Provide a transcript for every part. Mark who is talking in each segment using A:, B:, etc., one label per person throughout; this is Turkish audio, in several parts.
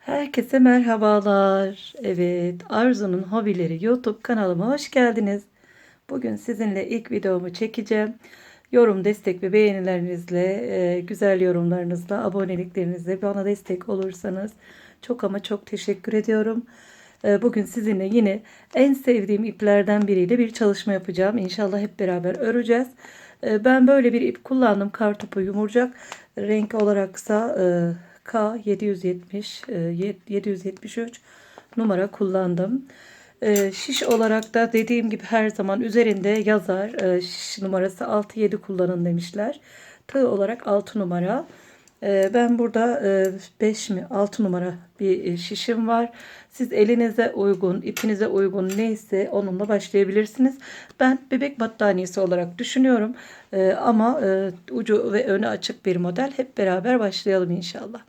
A: Herkese merhabalar. Evet, Arzu'nun Hobileri YouTube kanalıma hoş geldiniz. Bugün sizinle ilk videomu çekeceğim. Yorum, destek ve beğenilerinizle, e, güzel yorumlarınızla, aboneliklerinizle bana destek olursanız çok ama çok teşekkür ediyorum. E, Bugün sizinle yine en sevdiğim iplerden biriyle bir çalışma yapacağım. İnşallah hep beraber öreceğiz. E, Ben böyle bir ip kullandım. Kartopu yumurcak. Renk olaraksa e, K770 e, yet- 773 numara kullandım. E, Şiş olarak da dediğim gibi her zaman üzerinde yazar. E, Şiş numarası 6-7 kullanın demişler. Tığ olarak 6 numara. E, Ben burada 5 mi 6 numara bir e, şişim var. Siz elinize uygun, ipinize uygun neyse onunla başlayabilirsiniz. Ben bebek battaniyesi olarak düşünüyorum. E, Ama e, ucu ve önü açık bir model. Hep beraber başlayalım inşallah.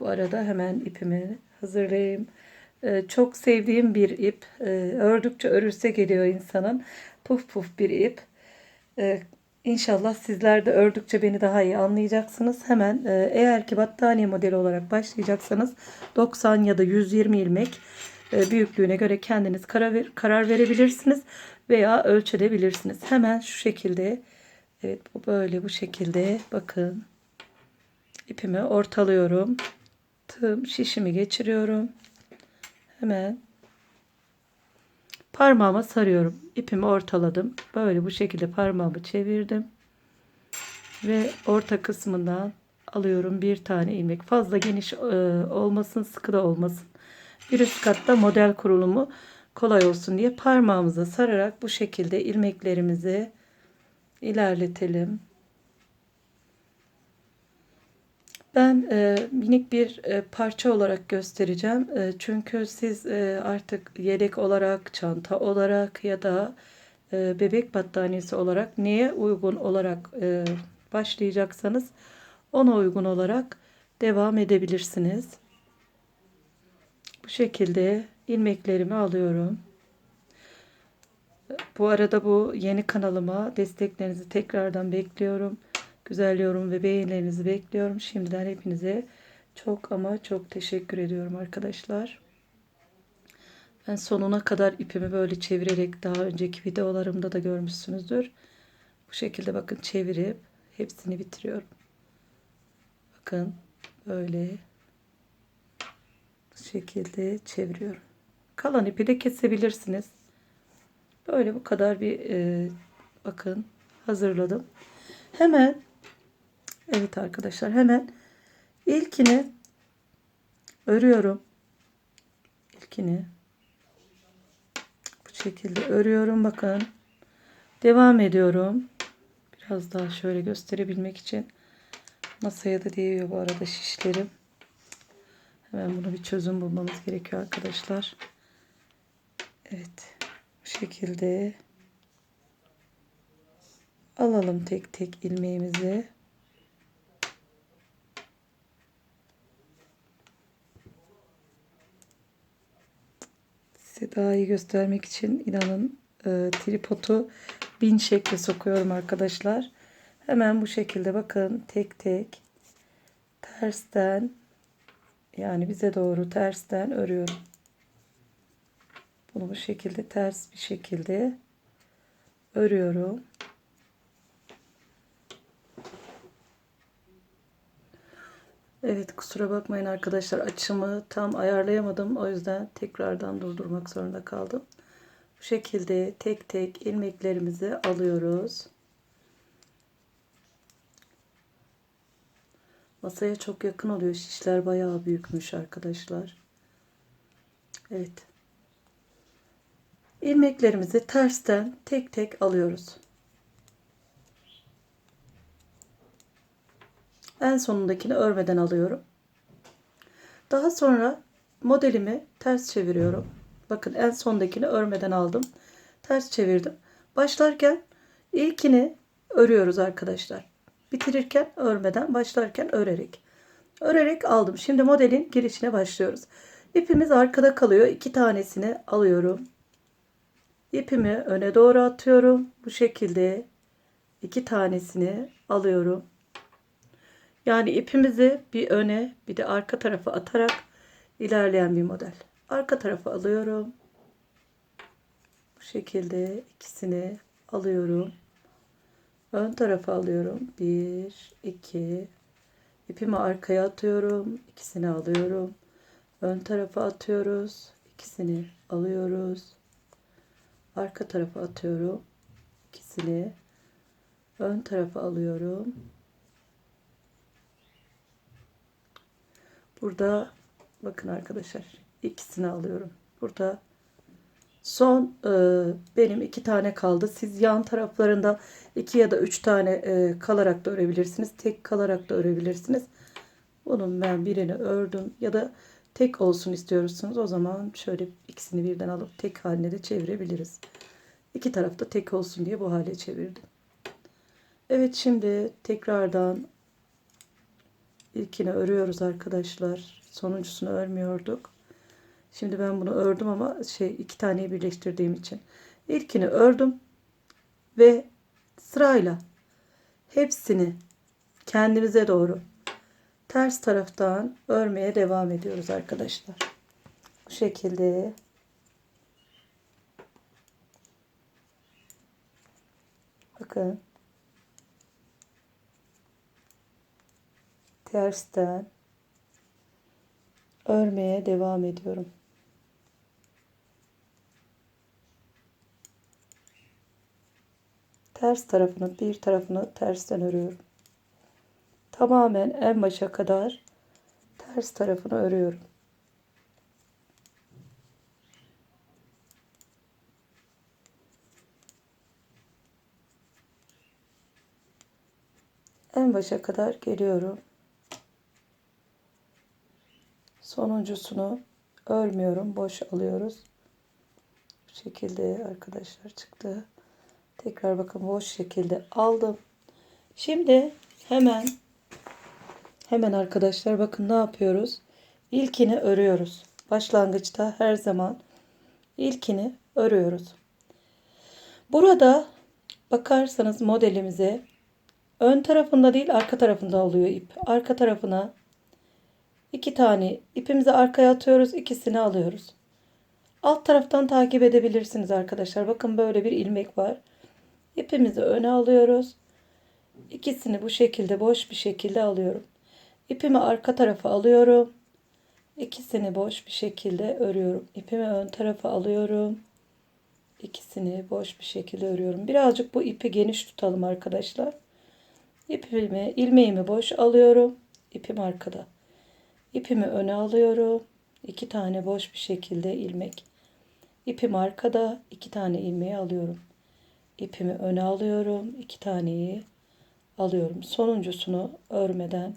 A: Bu arada hemen ipimi hazırlayayım. Ee, çok sevdiğim bir ip. Ee, ördükçe örülse geliyor insanın. Puf puf bir ip. Ee, İnşallah sizler de ördükçe beni daha iyi anlayacaksınız. Hemen e, eğer ki battaniye modeli olarak başlayacaksanız 90 ya da 120 ilmek e, büyüklüğüne göre kendiniz karar, karar verebilirsiniz veya ölçebilirsiniz. Hemen şu şekilde evet bu böyle bu şekilde bakın ipimi ortalıyorum. Tığım şişimi geçiriyorum. Hemen parmağıma sarıyorum. İpimi ortaladım. Böyle bu şekilde parmağımı çevirdim. Ve orta kısmından alıyorum bir tane ilmek. Fazla geniş e, olmasın, sıkı da olmasın. Bir üst katta model kurulumu kolay olsun diye parmağımıza sararak bu şekilde ilmeklerimizi ilerletelim. Ben e, minik bir e, parça olarak göstereceğim. E, çünkü siz e, artık yedek olarak, çanta olarak ya da e, bebek battaniyesi olarak neye uygun olarak e, başlayacaksanız ona uygun olarak devam edebilirsiniz. Bu şekilde ilmeklerimi alıyorum. Bu arada bu yeni kanalıma desteklerinizi tekrardan bekliyorum. Güzel yorum ve beğenilerinizi bekliyorum. Şimdiden hepinize çok ama çok teşekkür ediyorum arkadaşlar. Ben sonuna kadar ipimi böyle çevirerek daha önceki videolarımda da görmüşsünüzdür. Bu şekilde bakın çevirip hepsini bitiriyorum. Bakın böyle bu şekilde çeviriyorum. Kalan ipi de kesebilirsiniz. Böyle bu kadar bir e, bakın hazırladım. Hemen evet arkadaşlar hemen ilkini örüyorum. İlkini bu şekilde örüyorum bakın. Devam ediyorum. Biraz daha şöyle gösterebilmek için masaya da değiyor bu arada şişlerim. Hemen bunu bir çözüm bulmamız gerekiyor arkadaşlar. Evet. Bu şekilde alalım tek tek ilmeğimizi. Size daha iyi göstermek için inanın e, tripodu bin şekle sokuyorum arkadaşlar. Hemen bu şekilde bakın tek tek tersten yani bize doğru tersten örüyorum. Bunu bu şekilde ters bir şekilde örüyorum. Evet kusura bakmayın arkadaşlar açımı tam ayarlayamadım. O yüzden tekrardan durdurmak zorunda kaldım. Bu şekilde tek tek ilmeklerimizi alıyoruz. Masaya çok yakın oluyor. Şişler bayağı büyükmüş arkadaşlar. Evet. İlmeklerimizi tersten tek tek alıyoruz. En sonundakini örmeden alıyorum. Daha sonra modelimi ters çeviriyorum. Bakın en sondakini örmeden aldım. Ters çevirdim. Başlarken ilkini örüyoruz arkadaşlar. Bitirirken örmeden, başlarken örerek. Örerek aldım. Şimdi modelin girişine başlıyoruz. İpimiz arkada kalıyor. İki tanesini alıyorum. İpimi öne doğru atıyorum. Bu şekilde iki tanesini alıyorum. Yani ipimizi bir öne bir de arka tarafa atarak ilerleyen bir model. Arka tarafa alıyorum. Bu şekilde ikisini alıyorum. Ön tarafa alıyorum. Bir, iki. İpimi arkaya atıyorum. İkisini alıyorum. Ön tarafa atıyoruz. İkisini alıyoruz. Arka tarafa atıyorum. İkisini ön tarafa alıyorum. Burada bakın arkadaşlar ikisini alıyorum. Burada son e, benim iki tane kaldı. Siz yan taraflarında iki ya da üç tane e, kalarak da örebilirsiniz. Tek kalarak da örebilirsiniz. Bunun ben birini ördüm ya da tek olsun istiyorsunuz. O zaman şöyle ikisini birden alıp tek haline de çevirebiliriz. İki tarafta tek olsun diye bu hale çevirdim. Evet şimdi tekrardan ilkini örüyoruz arkadaşlar. Sonuncusunu örmüyorduk. Şimdi ben bunu ördüm ama şey iki taneyi birleştirdiğim için. İlkini ördüm ve sırayla hepsini kendimize doğru ters taraftan örmeye devam ediyoruz arkadaşlar. Bu şekilde bakın tersten örmeye devam ediyorum. Ters tarafını bir tarafını tersten örüyorum. Tamamen en başa kadar ters tarafını örüyorum. En başa kadar geliyorum. Sonuncusunu örmüyorum. Boş alıyoruz. Bu şekilde arkadaşlar çıktı. Tekrar bakın boş şekilde aldım. Şimdi hemen hemen arkadaşlar bakın ne yapıyoruz? İlkini örüyoruz. Başlangıçta her zaman ilkini örüyoruz. Burada bakarsanız modelimize ön tarafında değil arka tarafında oluyor ip. Arka tarafına iki tane ipimizi arkaya atıyoruz. ikisini alıyoruz. Alt taraftan takip edebilirsiniz arkadaşlar. Bakın böyle bir ilmek var. İpimizi öne alıyoruz. İkisini bu şekilde boş bir şekilde alıyorum. İpimi arka tarafa alıyorum. İkisini boş bir şekilde örüyorum. İpimi ön tarafa alıyorum. İkisini boş bir şekilde örüyorum. Birazcık bu ipi geniş tutalım arkadaşlar. İpimi, ilmeğimi boş alıyorum. İpim arkada. İpimi öne alıyorum. İki tane boş bir şekilde ilmek. İpim arkada. iki tane ilmeği alıyorum. İpimi öne alıyorum. iki taneyi alıyorum. Sonuncusunu örmeden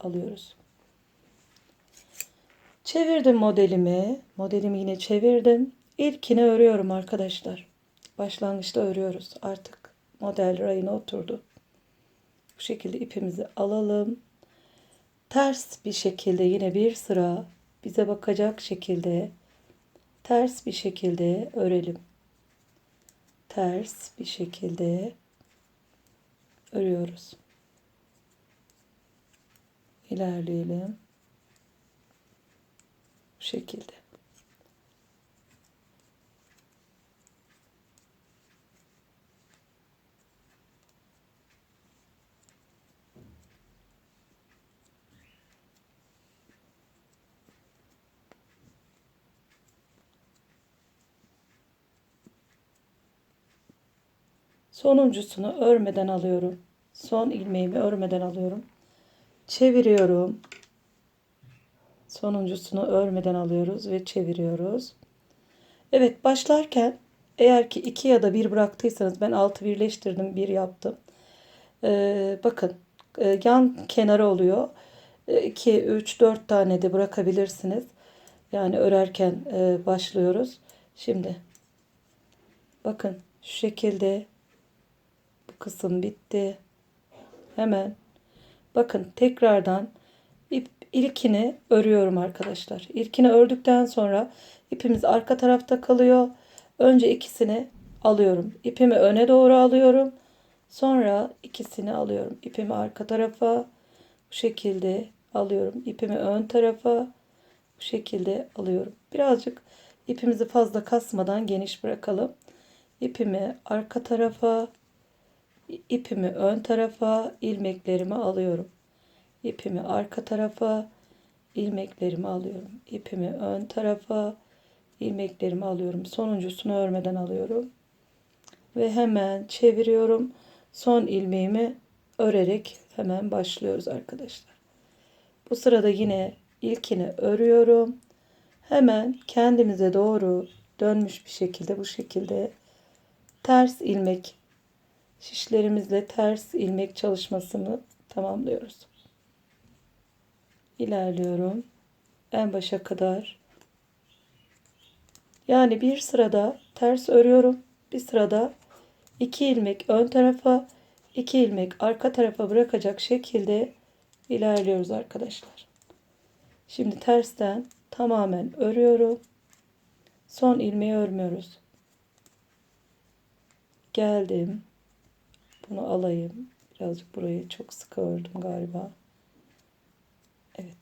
A: alıyoruz. Çevirdim modelimi. Modelimi yine çevirdim. İlkini örüyorum arkadaşlar. Başlangıçta örüyoruz. Artık model rayına oturdu. Bu şekilde ipimizi alalım. Ters bir şekilde yine bir sıra bize bakacak şekilde ters bir şekilde örelim. Ters bir şekilde örüyoruz. İlerleyelim. Bu şekilde. Sonuncusunu örmeden alıyorum. Son ilmeğimi örmeden alıyorum. Çeviriyorum. Sonuncusunu örmeden alıyoruz ve çeviriyoruz. Evet başlarken eğer ki iki ya da bir bıraktıysanız ben altı birleştirdim bir yaptım. Ee, bakın e, yan kenarı oluyor. 2, 3, 4 tane de bırakabilirsiniz. Yani örerken e, başlıyoruz. Şimdi bakın şu şekilde kısım bitti. Hemen bakın tekrardan ip ilkini örüyorum arkadaşlar. İlkini ördükten sonra ipimiz arka tarafta kalıyor. Önce ikisini alıyorum. İpimi öne doğru alıyorum. Sonra ikisini alıyorum. İpimi arka tarafa bu şekilde alıyorum. İpimi ön tarafa bu şekilde alıyorum. Birazcık ipimizi fazla kasmadan geniş bırakalım. İpimi arka tarafa, ipimi ön tarafa, ilmeklerimi alıyorum. İpimi arka tarafa, ilmeklerimi alıyorum. İpimi ön tarafa, ilmeklerimi alıyorum. Sonuncusunu örmeden alıyorum. Ve hemen çeviriyorum. Son ilmeğimi örerek hemen başlıyoruz arkadaşlar. Bu sırada yine ilkini örüyorum. Hemen kendimize doğru dönmüş bir şekilde bu şekilde ters ilmek şişlerimizle ters ilmek çalışmasını tamamlıyoruz. İlerliyorum. En başa kadar. Yani bir sırada ters örüyorum. Bir sırada iki ilmek ön tarafa, iki ilmek arka tarafa bırakacak şekilde ilerliyoruz arkadaşlar. Şimdi tersten tamamen örüyorum. Son ilmeği örmüyoruz. Geldim. Bunu alayım. Birazcık burayı çok sıkı ördüm galiba. Evet.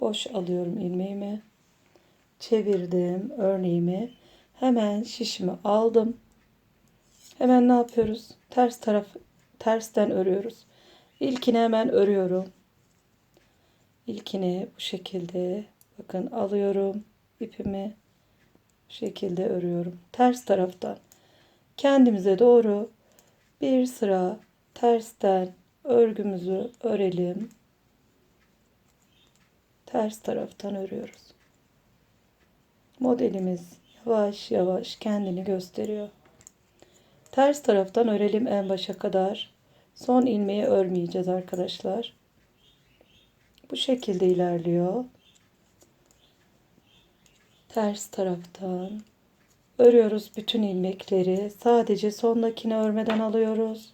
A: Boş alıyorum ilmeğimi. Çevirdim örneğimi. Hemen şişimi aldım. Hemen ne yapıyoruz? Ters taraf tersten örüyoruz. İlkini hemen örüyorum. İlkini bu şekilde bakın alıyorum ipimi şekilde örüyorum. Ters taraftan kendimize doğru bir sıra tersten örgümüzü örelim. Ters taraftan örüyoruz. Modelimiz yavaş yavaş kendini gösteriyor. Ters taraftan örelim en başa kadar. Son ilmeği örmeyeceğiz arkadaşlar. Bu şekilde ilerliyor. Ters taraftan örüyoruz bütün ilmekleri. Sadece sondakini örmeden alıyoruz.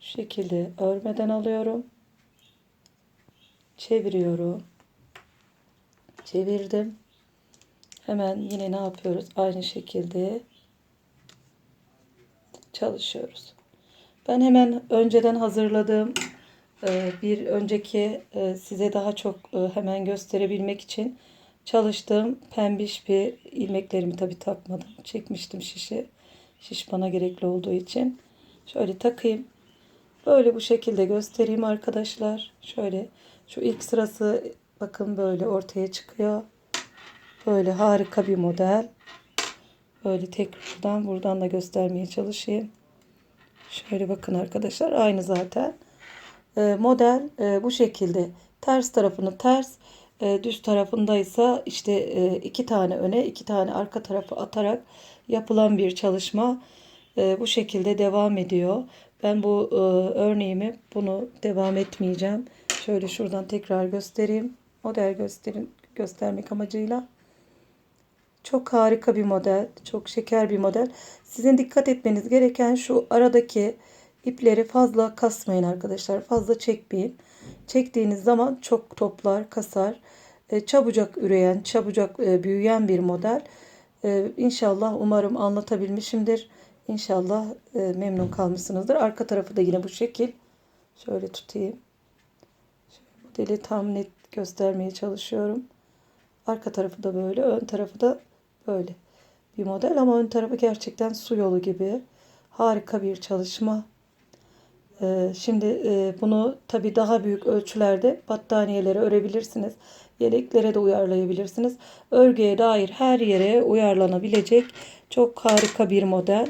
A: Şu şekilde örmeden alıyorum. Çeviriyorum. Çevirdim. Hemen yine ne yapıyoruz? Aynı şekilde çalışıyoruz. Ben hemen önceden hazırladığım e, bir önceki e, size daha çok e, hemen gösterebilmek için çalıştığım pembiş bir ilmeklerimi tabi takmadım. Çekmiştim şişi. Şiş bana gerekli olduğu için. Şöyle takayım. Böyle bu şekilde göstereyim arkadaşlar. Şöyle şu ilk sırası bakın böyle ortaya çıkıyor. Böyle harika bir model. Böyle tekrardan buradan da göstermeye çalışayım. Şöyle bakın arkadaşlar aynı zaten. E, model e, bu şekilde ters tarafını ters e, düz tarafındaysa işte e, iki tane öne iki tane arka tarafa atarak yapılan bir çalışma e, bu şekilde devam ediyor. Ben bu e, örneğimi bunu devam etmeyeceğim. Şöyle şuradan tekrar göstereyim. Model gösterin göstermek amacıyla. Çok harika bir model. Çok şeker bir model. Sizin dikkat etmeniz gereken şu aradaki ipleri fazla kasmayın arkadaşlar. Fazla çekmeyin. Çektiğiniz zaman çok toplar, kasar. E, çabucak üreyen, çabucak e, büyüyen bir model. E, inşallah umarım anlatabilmişimdir. İnşallah memnun kalmışsınızdır. Arka tarafı da yine bu şekil. Şöyle tutayım. Şöyle modeli tam net göstermeye çalışıyorum. Arka tarafı da böyle, ön tarafı da böyle bir model ama ön tarafı gerçekten su yolu gibi. Harika bir çalışma. Ee, şimdi e, bunu tabi daha büyük ölçülerde battaniyelere örebilirsiniz. Yeleklere de uyarlayabilirsiniz. Örgüye dair her yere uyarlanabilecek çok harika bir model.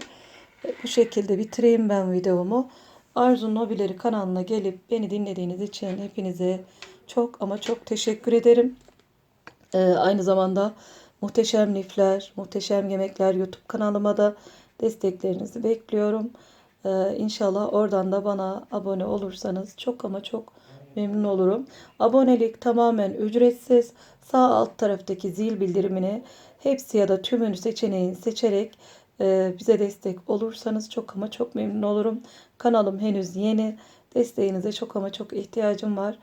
A: Bu şekilde bitireyim ben videomu. Arzu Nobileri kanalına gelip beni dinlediğiniz için hepinize çok ama çok teşekkür ederim. Ee, aynı zamanda Muhteşem Lifler, Muhteşem Yemekler YouTube kanalıma da desteklerinizi bekliyorum. Ee, inşallah oradan da bana abone olursanız çok ama çok memnun olurum. Abonelik tamamen ücretsiz. Sağ alt taraftaki zil bildirimini hepsi ya da tümünü seçeneğini seçerek e, bize destek olursanız çok ama çok memnun olurum. Kanalım henüz yeni. Desteğinize çok ama çok ihtiyacım var.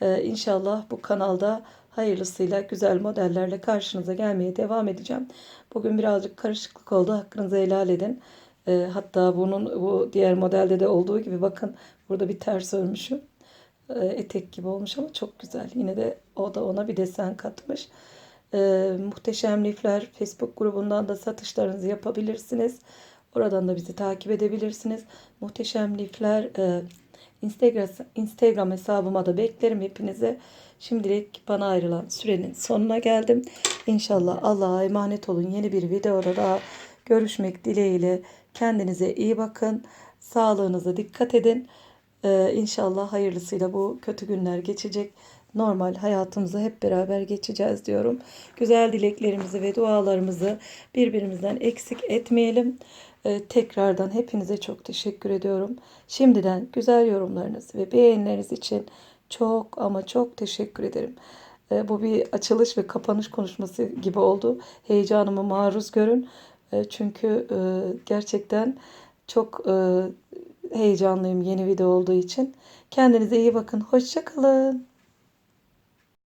A: Ee, inşallah bu kanalda hayırlısıyla güzel modellerle karşınıza gelmeye devam edeceğim. Bugün birazcık karışıklık oldu. Hakkınızı helal edin. Ee, hatta bunun bu diğer modelde de olduğu gibi bakın burada bir ters örmüşüm. Ee, etek gibi olmuş ama çok güzel. Yine de o da ona bir desen katmış. Ee, muhteşem Lifler Facebook grubundan da satışlarınızı yapabilirsiniz. Oradan da bizi takip edebilirsiniz. Muhteşem Lifler e, Instagram, Instagram hesabıma da beklerim hepinize. Şimdilik bana ayrılan sürenin sonuna geldim. İnşallah Allah'a emanet olun. Yeni bir videoda daha görüşmek dileğiyle. Kendinize iyi bakın. Sağlığınıza dikkat edin. Ee, inşallah hayırlısıyla bu kötü günler geçecek. Normal hayatımızı hep beraber geçeceğiz diyorum. Güzel dileklerimizi ve dualarımızı birbirimizden eksik etmeyelim. Ee, tekrardan hepinize çok teşekkür ediyorum. Şimdiden güzel yorumlarınız ve beğenileriniz için çok ama çok teşekkür ederim. Ee, bu bir açılış ve kapanış konuşması gibi oldu. Heyecanımı maruz görün. Ee, çünkü e, gerçekten çok e, heyecanlıyım yeni video olduğu için. Kendinize iyi bakın. Hoşça kalın.